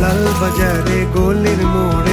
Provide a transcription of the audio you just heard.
লাল বাজারে গোলের মোড়ে